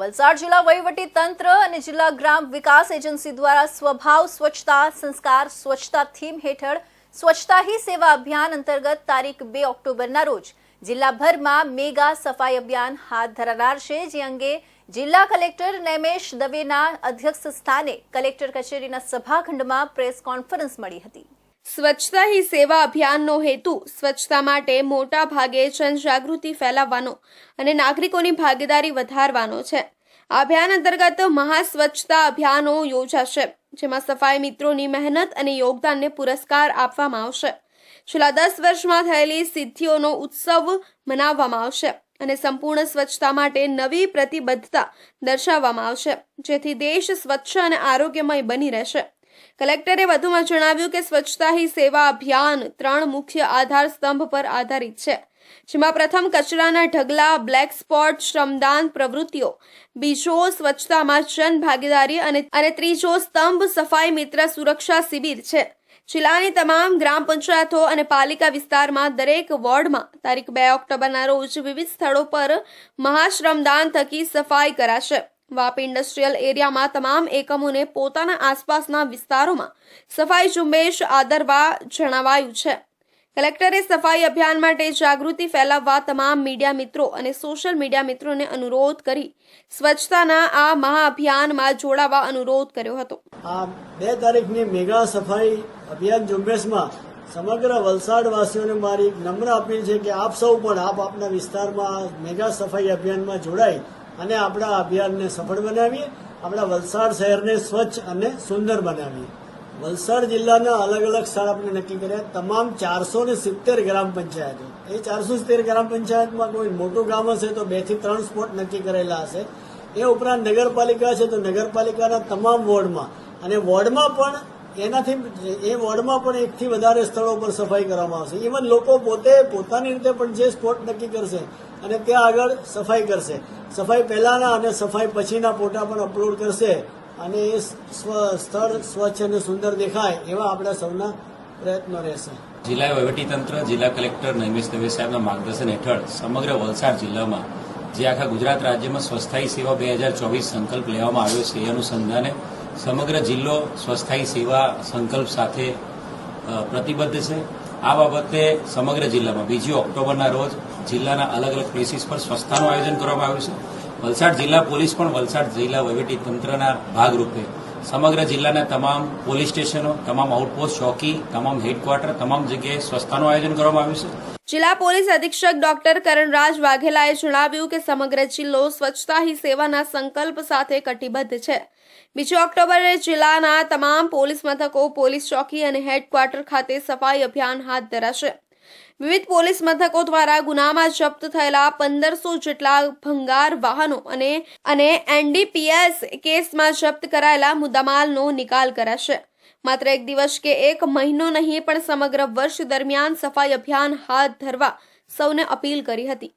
વલસાડ જિલ્લા વહીવટી તંત્ર અને જિલ્લા ગ્રામ વિકાસ એજન્સી દ્વારા સ્વભાવ, સ્વચ્છતા, સંસ્કાર, સ્વચ્છતા થીમ હેઠળ સ્વચ્છતા હી સેવા અભિયાન અંતર્ગત તારીખ બે ઓક્ટોબરના રોજ જિલ્લાભરમાં મેગા સફાઈ અભિયાન હાથ ધરાનાર છે, જે અંગે જિલ્લા કલેક્ટર નૈમેશ દવેના અધ્યક્ષ સ્થાને કલેક્ટર કચેરીના સભાખંડમાં પ્રેસ કોન્ફરન્સ મળી હતી. સ્વચ્છતા હી સેવા અભિયાનનો હેતુ સ્વચ્છતા માટે મોટા ભાગે જનજાગૃતિ ફેલાવવાનો અને નાગરિકોની ભાગીદારી વધારવાનો છે. અભિયાન અંતર્ગત મહા સ્વચ્છતા અભિયાનો યોજાશે, જેમાં સફાઈ મિત્રોની મહેનત અને યોગદાનને પુરસ્કાર આપવામાં આવશે. છેલ્લા દસ વર્ષમાં થયેલી સિદ્ધિઓનો ઉત્સવ મનાવવામાં આવશે અને સંપૂર્ણ સ્વચ્છતા માટે નવી પ્રતિબદ્ધતા દર્શાવવામાં આવશે, જેથી દેશ સ્વચ્છ અને આરોગ્યમય બની રહેશે. કલેક્ટરે વધુમાં જણાવ્યું કે સ્વચ્છતા હી સેવા અભિયાન ત્રણ મુખ્ય આધાર સ્તંભ પર આધારિત છે, જેમાં પ્રથમ કચરાના ઢગલા, બ્લેક સ્પોટ, શ્રમદાન પ્રવૃત્તિઓ, બીજો સ્વચ્છતામાં જન ભાગીદારી અને અને ત્રીજો સ્તંભ સફાઈ મિત્ર સુરક્ષા શિબિર છે. જિલ્લાની તમામ ગ્રામ પંચાયતો અને પાલિકા વિસ્તારમાં દરેક વોર્ડમાં તારીખ બે ઓક્ટોબરના રોજ વિવિધ સ્થળો પર મહાશ્રમદાન થકી સફાઈ કરાશે. વાપી ઇન્ડસ્ટ્રીયલ એરિયામાં તમામ એકમોને પોતાના આસપાસના વિસ્તારોમાં સફાઈ ઝુંબેશ આદરવા જણાવાયું છે. કલેક્ટરે સફાઈ અભિયાન માટે જાગૃતિ ફેલાવવા તમામ મીડિયા મિત્રો અને સોશિયલ મીડિયા મિત્રોને અનુરોધ કરી સ્વચ્છતાના આ મહાઅભિયાનમાં જોડાવા અનુરોધ કર્યો હતો. આ બે તારીખની મેગા સફાઈ અભિયાન ઝુંબેશમાં સમગ્ર વલસાડ વાસીઓને મારી નમ્ર અપીલ છે કે આપ સૌ પણ આપ આપના વિસ્તારમાં મેગા સફાઈ અભિયાનમાં જોડાઈ અને આપણા અભિયાનને સફળ બનાવીએ, આપણા વલસાડ શહેરને સ્વચ્છ અને સુંદર બનાવીએ. વલસાડ જિલ્લાના અલગ અલગ સ્થળ આપણે નક્કી કર્યા, તમામ ચારસો ને સિત્તેર ગ્રામ પંચાયતો. એ ચારસો સિત્તેર ગ્રામ પંચાયતમાં કોઈ મોટું ગામ હશે તો બેથી ત્રણ સ્પોટ નક્કી કરેલા હશે. એ ઉપરાંત નગરપાલિકા છે તો નગરપાલિકાના તમામ વોર્ડમાં. અને વોર્ડમાં પણ એનાથી એ વોર્ડમાં પણ એકથી વધારે સ્થળો પર સફાઈ કરવામાં આવશે. ઇવન લોકો પોતે પોતાની રીતે પણ જે સ્પોટ નક્કી કરશે અને ત્યાં આગળ સફાઈ કરશે. સફાઈ પહેલાના અને સફાઈ પછીના ફોટા પણ અપલોડ કરશે અને એ સ્થળ સ્વચ્છ અને સુંદર દેખાય એવા આપણા સૌના પ્રયત્નો રહેશે. જિલ્લા વહીવટીતંત્ર જિલ્લા કલેક્ટર નૈમેશ દવે સાહેબના માર્ગદર્શન હેઠળ સમગ્ર વલસાડ જિલ્લામાં જે આખા ગુજરાત રાજ્યમાં સ્વસ્થાયી સેવા બે હજાર ચોવીસ સંકલ્પ લેવામાં આવ્યો છે, એ અનુસંધાને સમગ્ર જિલ્લો સ્વસ્થાયી સેવા સંકલ્પ સાથે પ્રતિબદ્ધ છે. આ બાબતે સમગ્ર જિલ્લામાં બીજી ઓક્ટોબરના રોજ જિલ્લાના અલગ અલગ પ્લેસીસ પર સ્વચ્છતાનું આયોજન કરવામાં આવ્યું છે. વલસાડ જિલ્લા પોલીસ પણ વલસાડ જિલ્લા વહીવટી તંત્રના ભાગરૂપે સમગ્ર જિલ્લાના તમામ પોલીસ સ્ટેશનો, તમામ આઉટપોસ્ટ ચોકી, તમામ હેડક્વાર્ટર તમામ જગ્યાએ સ્વચ્છતાનું આયોજન કરવામાં આવ્યું છે. જિલ્લા પોલીસ અધિક્ષક ડોક્ટર કરણરાજ વાઘેલાએ જણાવ્યું કે સમગ્ર જિલ્લો સ્વચ્છતા હી સેવાના સંકલ્પ સાથે કટિબદ્ધ છે. બીજી ઓક્ટોબરે જિલ્લાના તમામ પોલીસ મથકો, પોલીસ ચોકી અને હેડક્વાર્ટર ખાતે સફાઈ અભિયાન હાથ ધરાશે. વિવિધ પોલીસ મથકો દ્વારા ગુનામાં જપ્ત થયેલા પંદરસો જેટલા ભંગાર વાહનો અને અને એનડીપીએસ કેસમાં જપ્ત કરાયેલા મુદ્દામાલનો નિકાલ કરાશે. માત્ર એક દિવસ કે એક મહિનો નહીં, પણ સમગ્ર વર્ષ દરમિયાન સફાઈ અભિયાન હાથ ધરવા સૌને અપીલ કરી હતી.